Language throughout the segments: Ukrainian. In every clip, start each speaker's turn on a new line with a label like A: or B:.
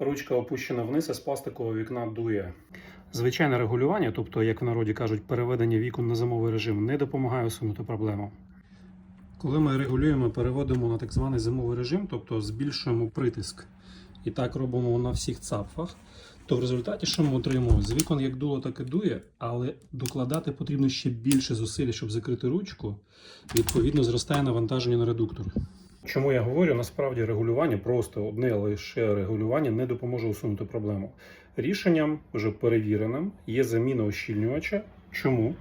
A: Ручка опущена вниз, а з пластикового вікна дує. Звичайне регулювання, тобто, як в народі кажуть, переведення вікон на зимовий режим, не допомагає усунути проблему. Коли ми регулюємо, переводимо на так званий зимовий режим, тобто збільшуємо притиск, і так робимо на всіх цапфах, то в результаті що ми отримуємо? З вікон як дуло, так і дує, але докладати потрібно ще більше зусиль, щоб закрити ручку. Відповідно, зростає навантаження на редуктор. Чому я говорю, насправді регулювання, просто одне лише регулювання не допоможе усунути проблему. Рішенням, вже перевіреним, є заміна ощільнювача. Чому?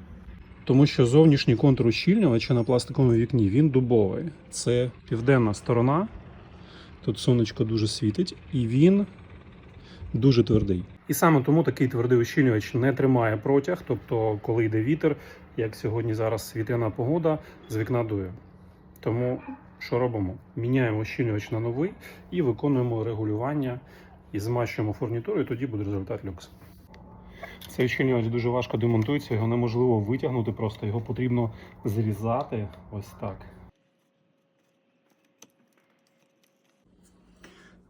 A: Тому що зовнішній контур ущільнювача на пластиковому вікні він дубовий. Це південна сторона. Тут сонечко дуже світить, і він дуже твердий. І саме тому такий твердий ущільнювач не тримає протяг, тобто, коли йде вітер, як сьогодні зараз світлина погода, з вікна дує. Тому що робимо? Міняємо ущільнювач на новий і виконуємо регулювання і змащуємо фурнітуру, і тоді буде результат люкс. Цей ущільнювач дуже важко демонтується, його неможливо витягнути, просто його потрібно зрізати ось так.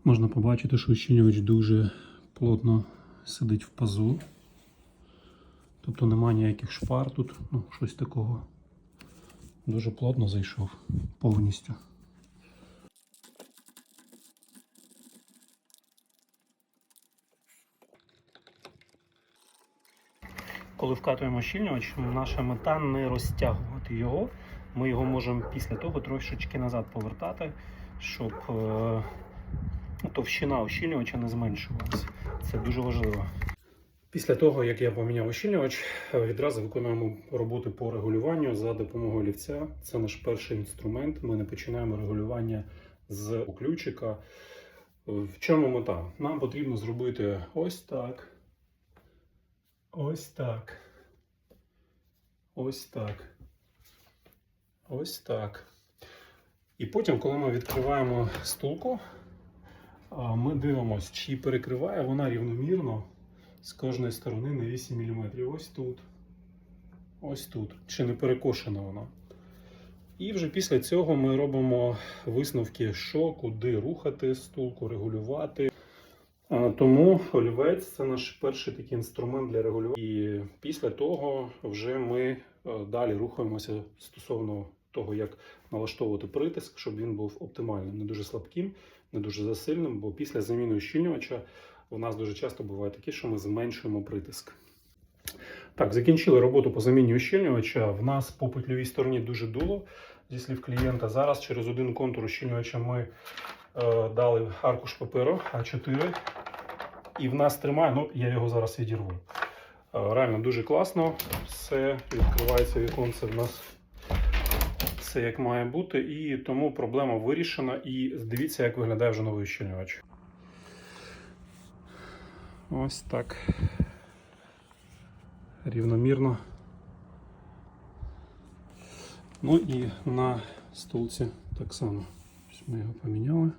A: Можна побачити, що ущільнювач дуже плотно сидить в пазу. Тобто немає ніяких шпар тут, ну, щось такого. Дуже плотно зайшов повністю. Коли вкатуємо щільнювач, наша мета не розтягувати його. Ми його можемо після того трошечки назад повертати, щоб е, ну, товщина ощільнювача не зменшувалася. Це дуже важливо. Після того, як я поміняв ощільнювач, відразу виконуємо роботи по регулюванню за допомогою олівця. Це наш перший інструмент. Ми не починаємо регулювання з ключика. В чому мета? Нам потрібно зробити ось так. Ось так. Ось так. Ось так. І потім, коли ми відкриваємо стулку, ми дивимося, чи перекриває вона рівномірно з кожної сторони на 8 мм. Ось тут. Ось тут. Чи не перекошена вона. І вже після цього ми робимо висновки, що, куди рухати стулку, регулювати. Тому олівець це наш перший такий інструмент для регулювання. І після того вже ми е, далі рухаємося стосовно того, як налаштовувати притиск, щоб він був оптимальним, не дуже слабким, не дуже засильним, бо після заміни ущільнювача у нас дуже часто буває таке, що ми зменшуємо притиск. Так, закінчили роботу по заміні ущільнювача. В нас по петльовій стороні дуже дуло зі слів клієнта. Зараз через один контур ущільнювача ми е, дали аркуш паперу А4. І в нас тримає, ну я його зараз відірву. Е, реально дуже класно. Все відкривається віконце в нас все як має бути, і тому проблема вирішена. І дивіться, як виглядає вже новий щільнювач. Ось так. Рівномірно. Ну і на стулці так само. Ось Ми його поміняли.